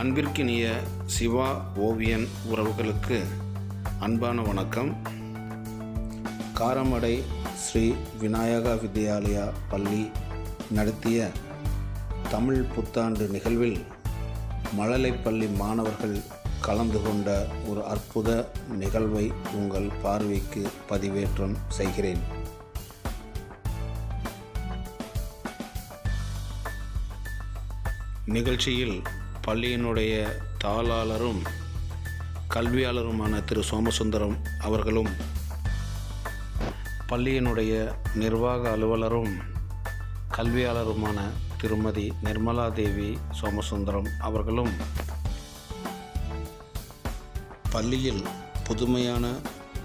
அன்பிற்கினிய சிவா ஓவியன் உறவுகளுக்கு அன்பான வணக்கம். காரமடை ஸ்ரீ விநாயகா வித்யாலயா பள்ளி நடத்திய தமிழ் புத்தாண்டு நிகழ்வில் மழலைப்பள்ளி மாணவர்கள் கலந்து கொண்ட ஒரு அற்புத நிகழ்வை உங்கள் பார்வைக்கு பதிவேற்றம் செய்கிறேன். நிகழ்ச்சியில் பள்ளியினுடைய தாளாளரும் கல்வியாளருமான திரு சோமசுந்தரம் அவர்களும் பள்ளியினுடைய நிர்வாக அலுவலரும் கல்வியாளருமான திருமதி நிர்மலா தேவி சோமசுந்தரம் அவர்களும் பள்ளியில் புதுமையான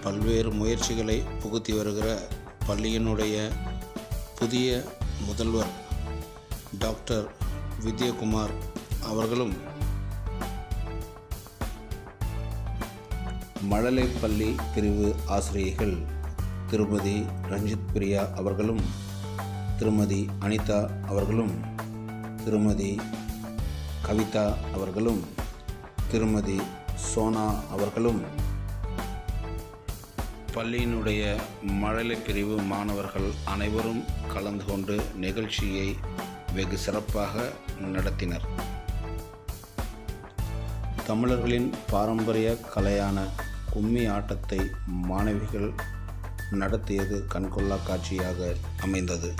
பல்வேறு முயற்சிகளை புகுத்தி வருகிற பள்ளியினுடைய புதிய முதல்வர் டாக்டர் வித்யகுமார் அவர்களும் மழலைப்பள்ளி பிரிவு ஆசிரியைகள் திருமதி ரஞ்சித் பிரியா அவர்களும் திருமதி அனிதா அவர்களும் திருமதி கவிதா அவர்களும் திருமதி சோனா அவர்களும் பள்ளியினுடைய மழலை பிரிவு மாணவர்கள் அனைவரும் கலந்து கொண்டு நிகழ்ச்சியை வெகு சிறப்பாக நடத்தினர். தமிழர்களின் பாரம்பரிய கலையான கும்மி ஆட்டத்தை மாணவிகள் நடத்தியது கண்கொள்ளா காட்சியாக அமைந்தது.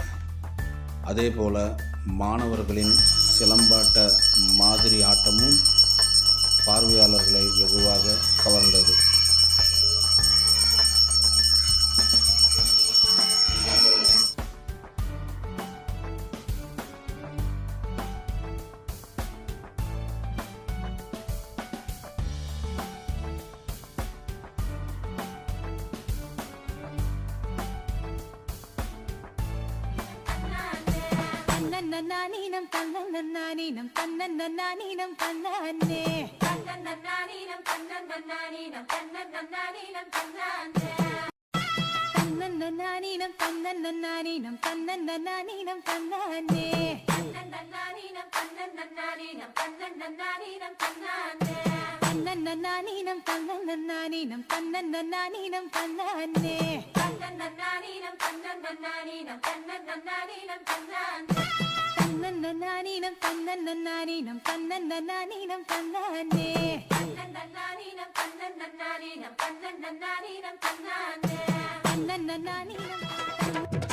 அதேபோல மாணவர்களின் சிலம்பாட்ட மாதிரி ஆட்டமும் பார்வையாளர்களை வெகுவாக கவர்ந்தது. தன்னன்னானீனம் தன்னன்னானீனம் தன்னன்னானீனம் தன்னே தன்னன்னானீனம் தன்னன்னானீனம் தன்னன்னானீனம் தன்னே தன்னன்னானீனம் தன்னன்னானீனம் தன்னன்னானீனம் தன்னே தன்னன்னானீனம் தன்னன்னானீனம் தன்னன்னானீனம் தன்னே தன்னன்னானீனம் தன்னன்னானீனம் தன்னன்னானீனம் தன்னே தன்னன்னானீனம் தன்னன்னானீனம் தன்னன்னானீனம் தன்னே தன்னன்னானீனம் தன்னன்னானீனம் தன்னன்னானீனம் தன்னானே தன்னன்னானீனம் தன்னன்னானீனம் தன்னன்னானீனம் தன்னானே தன்னன்னானீனம்